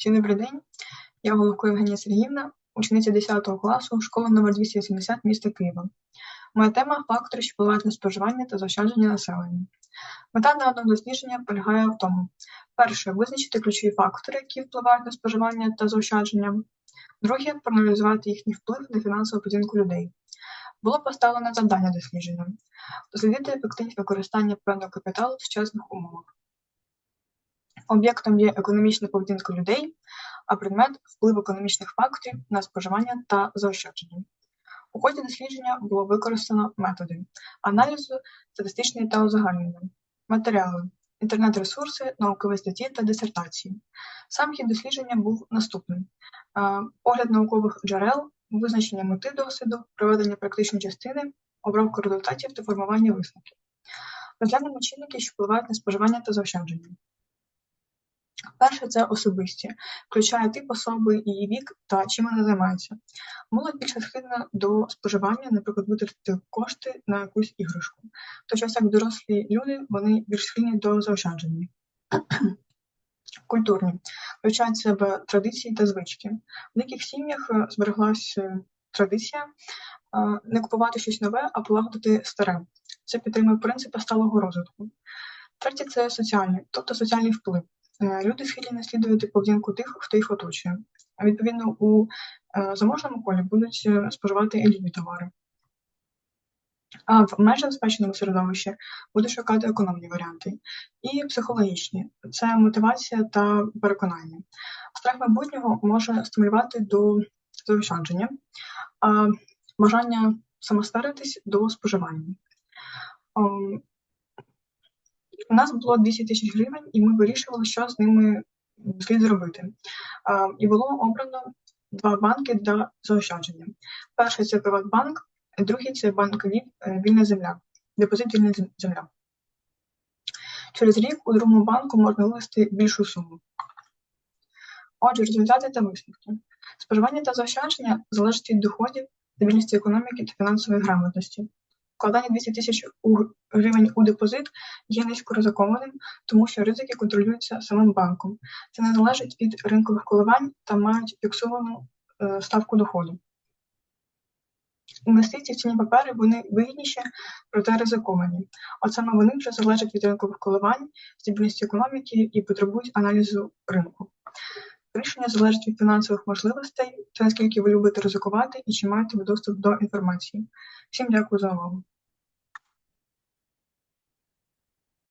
Всім добрий день. Я Головко Євгенія Сергіївна, учениця 10 класу школи номер 280 міста Києва. Моя тема фактори, що впливають на споживання та заощадження населення. Мета даного дослідження полягає в тому: перше, визначити ключові фактори, які впливають на споживання та заощадження. Друге, проаналізувати їхній вплив на фінансову поведінку людей. Було поставлено завдання дослідження дослідити ефективність використання певного капіталу в сучасних умовах. Об'єктом є економічна поведінка людей, а предмет вплив економічних факторів на споживання та заощадження. У ході дослідження було використано методи аналізу, статистичної та узагальнення, матеріали, інтернет-ресурси, наукові статті та дисертації. Сам хід дослідження був наступним: огляд наукових джерел, визначення мети досвіду, проведення практичної частини, обробка результатів та формування висновків. Розглянемо чинники, що впливають на споживання та заощадження. Перше це особисті, включає тип особи, її вік та чим вона займається. Молодь більше схильна до споживання, наприклад, витратити кошти на якусь іграшку. В той час як дорослі люди вони більш схильні до заощадження. Культурні включають в себе традиції та звички. В деяких сім'ях е, збереглася традиція е, не купувати щось нове, а полагодити старе. Це підтримує принципи сталого розвитку. Третє це соціальні, тобто соціальний вплив. Е, люди схильні наслідувати поведінку тих, хто їх оточує. Відповідно, у е, заможному колі будуть е, споживати елітні товари. А в меж забезпеченому середовищі будуть шукати економні варіанти. І психологічні це мотивація та переконання. Страх майбутнього може стимулювати до заощадження, а бажання самостверитись до споживання. У нас було 200 тисяч гривень, і ми вирішували, що з ними слід зробити. І було обрано два банки для заощадження. Перший це Приватбанк, другий це банк е, Вільна земля, депозит Вільна земля. Через рік у другому банку можна вивести більшу суму. Отже, результати та висновки. Споживання та заощадження залежать від доходів, стабільності економіки та фінансової грамотності. Вкладання 200 тисяч гривень у депозит є низько ризикованим, тому що ризики контролюються самим банком. Це не залежить від ринкових коливань та мають фіксовану е, ставку доходу. Інвестиції в цінні папери вони вигідніші, проте ризиковані. От саме вони вже залежать від ринкових коливань, стабільності економіки і потребують аналізу ринку. Рішення залежить від фінансових можливостей, це наскільки ви любите ризикувати і чи маєте ви доступ до інформації. Всім дякую за увагу.